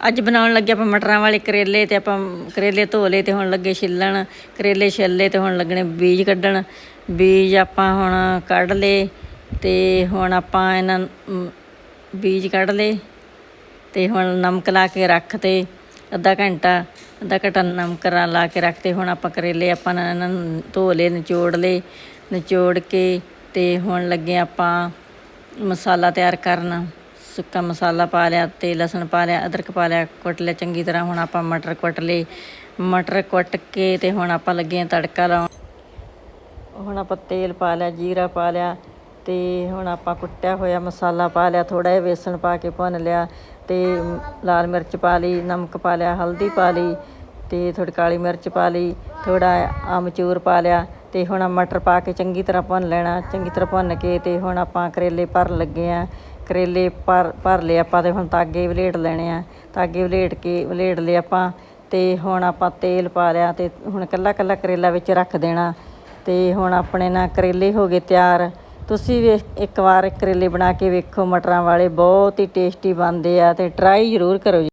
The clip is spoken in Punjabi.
ਅੱਜ ਬਣਾਉਣ ਲੱਗੇ ਆਪਾਂ ਮਟਰਾਂ ਵਾਲੇ ਕਰੇਲੇ ਤੇ ਆਪਾਂ ਕਰੇਲੇ ਧੋ ਲਏ ਤੇ ਹੁਣ ਲੱਗੇ ਛਿੱਲਣ, ਕਰੇਲੇ ਛਿੱਲੇ ਤੇ ਹੁਣ ਲੱਗਣੇ ਬੀਜ ਕੱਢਣ। ਬੀਜ ਆਪਾਂ ਹੁਣ ਕੱਢ ਲਏ ਤੇ ਹੁਣ ਆਪਾਂ ਇਹਨਾਂ ਬੀਜ ਕੱਢ ਲਏ ਤੇ ਹੁਣ ਨਮਕ ਲਾ ਕੇ ਰੱਖ ਤੇ ਅੱਧਾ ਘੰਟਾ ਅੱਧਾ ਘੰਟਾ ਨਮਕ ਲਾ ਕੇ ਰੱਖ ਤੇ ਹੁਣ ਆਪਾਂ ਕਰੇਲੇ ਆਪਾਂ ਇਹਨਾਂ ਨੂੰ ਧੋ ਲਏ, ਨਿਚੋੜ ਲਏ, ਨਿਚੋੜ ਕੇ ਤੇ ਹੁਣ ਲੱਗੇ ਆਪਾਂ ਮਸਾਲਾ ਤਿਆਰ ਕਰਨ। ਸੁੱਕਾ ਮਸਾਲਾ ਪਾ ਲਿਆ, ਤੇ ਲਸਣ ਪਾ ਲਿਆ, ਅਦਰਕ ਪਾ ਲਿਆ, ਕੁੱਟ ਲਿਆ ਚੰਗੀ ਤਰ੍ਹਾਂ। ਹੁਣ ਆਪਾਂ ਮਟਰ ਕੁੱਟ ਲਏ। ਮਟਰ ਕੁੱਟ ਕੇ ਤੇ ਹੁਣ ਆਪਾਂ ਲੱਗੇ ਹਾਂ ਤੜਕਾ ਲਾਉਣ। ਹੁਣ ਆਪਾਂ ਤੇਲ ਪਾ ਲਿਆ, ਜੀਰਾ ਪਾ ਲਿਆ, ਤੇ ਹੁਣ ਆਪਾਂ ਕੁੱਟਿਆ ਹੋਇਆ ਮਸਾਲਾ ਪਾ ਲਿਆ ਥੋੜਾ ਜਿਹਾ ਵੇਸਣ ਪਾ ਕੇ ਭੁੰਨ ਲਿਆ, ਤੇ ਲਾਲ ਮਿਰਚ ਪਾ ਲਈ, ਨਮਕ ਪਾ ਲਿਆ, ਹਲਦੀ ਪਾ ਲਈ, ਤੇ ਥੋੜੀ ਕਾਲੀ ਮਿਰਚ ਪਾ ਲਈ ਥੋੜਾ ਆਮਚੂਰ ਪਾ ਲਿਆ, ਤੇ ਹੁਣ ਮਟਰ ਪਾ ਕੇ ਚੰਗੀ ਤਰ੍ਹਾਂ ਭੁੰਨ ਲੈਣਾ, ਚੰਗੀ ਤਰ੍ਹਾਂ ਭੁੰਨ ਕੇ, ਤੇ ਹੁਣ ਆਪਾਂ ਕਰੇਲੇ ਭਰਨ ਲੱਗੇ ਆ ਕਰੇਲੇ ਭਰ ਭਰ ਲਏ ਆਪਾਂ ਤੇ ਹੁਣ ਤਾਗੇ ਵਲੇਟ ਲੈਣੇ ਆ। ਤਾਗੇ ਵਲੇਟ ਕੇ, ਵਲੇਟ ਲਏ ਆਪਾਂ ਤੇ ਹੁਣ ਆਪਾਂ ਤੇਲ ਪਾ ਲਿਆ ਤੇ ਹੁਣ ਕੱਲਾ ਕੱਲਾ ਕਰੇਲਾ ਵਿੱਚ ਰੱਖ ਦੇਣਾ। ਤੇ ਹੁਣ ਆਪਣੇ ਨਾ ਕਰੇਲੇ ਹੋ ਗਏ ਤਿਆਰ। ਤੁਸੀਂ ਵੀ ਇੱਕ ਵਾਰ ਕਰੇਲੇ ਬਣਾ ਕੇ ਵੇਖੋ, ਮਟਰਾਂ ਵਾਲੇ ਬਹੁਤ ਹੀ ਟੇਸਟੀ ਬਣਦੇ ਆ ਤੇ ਟਰਾਈ ਜ਼ਰੂਰ ਕਰੋ ਜੀ।